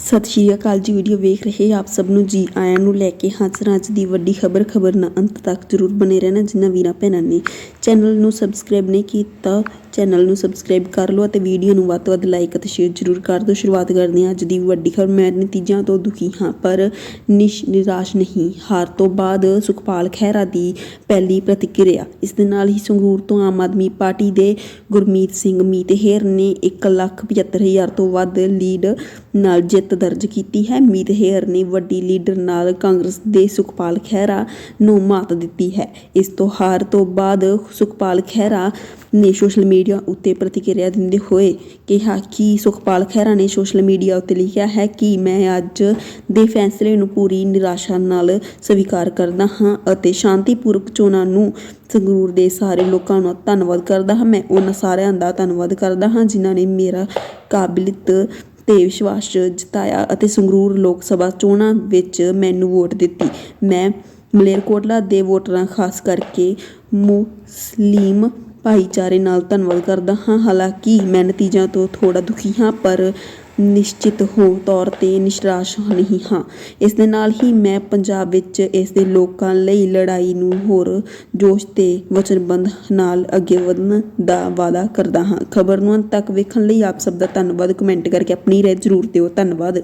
ਸਤਿ ਸ਼੍ਰੀ ਅਕਾਲ ਜੀ, ਵੀਡੀਓ ਵੇਖ ਰਹੇ ਆਪ ਸਭ ਨੂੰ ਜੀ ਆਇਆਂ ਨੂੰ ਲੈ ਕੇ ਹਾਜ਼ਰ ਹਾਂ ਅੱਜ ਦੀ ਵੱਡੀ ਖਬਰ ਖਬਰ ਨਾ ਅੰਤ ਤੱਕ ਜਰੂਰ ਬਨੇ ਰਹਿਣਾ ਜਿਨ੍ਹਾਂ ਵੀਰਾਂ ਭੈਣਾਂ ਨੇ। ਚੈਨਲ ਨੂੰ ਸਬਸਕ੍ਰਾਈਬ ਨਹੀਂ ਕੀਤਾ, ਚੈਨਲ ਨੂੰ ਸਬਸਕ੍ਰਾਈਬ ਕਰ ਲਓ ਅਤੇ ਵੀਡੀਓ ਨੂੰ ਵੱਧ ਤੋਂ ਵੱਧ ਲਾਈਕ ਅਤੇ ਸ਼ੇਅਰ ਜਰੂਰ ਕਰ ਦਿਓ। ਸ਼ੁਰੂਆਤ ਕਰਦੇ ਹਾਂ ਅੱਜ ਦੀ ਵੱਡੀ ਖਬਰ। ਮੈਂ ਨਤੀਜਿਆਂ ਤੋਂ ਦੁਖੀ ਹਾਂ, ਪਰ ਨਿਸ਼ ਨਿਰਾਸ਼ ਨਹੀਂ। ਹਾਰ ਤੋਂ ਬਾਅਦ ਸੁਖਪਾਲ ਖਹਿਰਾ ਦੀ ਪਹਿਲੀ ਪ੍ਰਤੀਕਿਰਿਆ। ਇਸ ਦੇ ਨਾਲ ਹੀ ਸੰਗਰੂਰ ਤੋਂ ਆਮ ਆਦਮੀ ਪਾਰਟੀ ਦੇ ਗੁਰਮੀਤ ਸਿੰਘ ਮੀਤਹੇਰ ਨੇ 175000 ਤੋਂ ਵੱਧ ਲੀਡ ਨਾਲ ਜਿੱਤ ਦਰਜ ਕੀਤੀ ਹੈ। ਮੀਤ ਹੇਅਰ ਨੇ ਵੱਡੀ ਲੀਡਰ ਨਾਲ ਕਾਂਗਰਸ ਦੇ ਸੁਖਪਾਲ ਖਹਿਰਾ ਨੂੰ ਮਾਤ ਦਿੱਤੀ ਹੈ। ਇਸ ਤੋਂ ਹਾਰ ਤੋਂ ਬਾਅਦ ਸੁਖਪਾਲ ਖਹਿਰਾ ਨੇ ਸੋਸ਼ਲ ਮੀਡੀਆ ਉੱਤੇ ਪ੍ਰਤੀਕਿਰਿਆ ਦਿੰਦੇ ਹੋਏ ਕਿਹਾ ਕਿ ਸੁਖਪਾਲ ਖਹਿਰਾ ਨੇ ਸੋਸ਼ਲ ਮੀਡੀਆ ਉੱਤੇ ਲਿਖਿਆ ਹੈ ਕਿ ਮੈਂ ਅੱਜ ਦੇ ਫੈਸਲੇ ਨੂੰ ਪੂਰੀ ਨਿਰਾਸ਼ਾ ਨਾਲ ਸਵੀਕਾਰ ਕਰਦਾ ਹਾਂ ਅਤੇ ਸ਼ਾਂਤੀਪੂਰਵਕ ਚੋਣਾਂ ਨੂੰ ਸੰਗਰੂਰ ਦੇ ਸਾਰੇ ਲੋਕਾਂ ਨੂੰ ਧੰਨਵਾਦ ਕਰਦਾ ਹਾਂ। ਮੈਂ ਉਹਨਾਂ ਸਾਰਿਆਂ ਦਾ ਧੰਨਵਾਦ ਕਰਦਾ ਹਾਂ ਜਿਨ੍ਹਾਂ ਨੇ ਮੇਰਾ ਕਾਬਲੀਅਤ ਤੇ ਵਿਸ਼ਵਾਸ ਜਤਾਇਆ ਅਤੇ ਸੰਗਰੂਰ ਲੋਕ ਸਭਾ ਚੋਣਾਂ ਵਿੱਚ ਮੈਨੂੰ ਵੋਟ ਦਿੱਤੀ। ਮੈਂ ਮਲੇਰਕੋਟਲਾ ਦੇ ਵੋਟਰਾਂ, ਖਾਸ ਕਰਕੇ ਮੁਸਲਿਮ ਭਾਈਚਾਰੇ ਨਾਲ ਧੰਨਵਾਦ ਕਰਦਾ ਹਾਂ। ਹਾਲਾਂਕਿ ਮੈਂ ਨਤੀਜਿਆਂ ਤੋਂ ਥੋੜਾ ਦੁਖੀ ਹਾਂ, ਪਰ ਨਿਸ਼ਚਿਤ ਹੋ ਤੌਰ ਤੇ ਨਿਸ਼ਰਾਸ਼ ਨਹੀਂ ਹਾਂ। ਇਸ ਦੇ ਨਾਲ ਹੀ ਮੈਂ ਪੰਜਾਬ ਵਿੱਚ ਇਸ ਦੇ ਲੋਕਾਂ ਲਈ ਲੜਾਈ ਨੂੰ ਹੋਰ ਜੋਸ਼ ਤੇ ਵਚਨਬੰਧ ਨਾਲ ਅੱਗੇ ਵਧਣ ਦਾ ਵਾਅਦਾ ਕਰਦਾ ਹਾਂ। ਖਬਰ ਨੂੰ ਅੰਤ ਤੱਕ ਵੇਖਣ ਲਈ ਆਪ ਸਭ ਦਾ ਧੰਨਵਾਦ। ਕਮੈਂਟ ਕਰਕੇ ਆਪਣੀ ਰਾਏ ਜ਼ਰੂਰ ਦਿਓ। ਧੰਨਵਾਦ।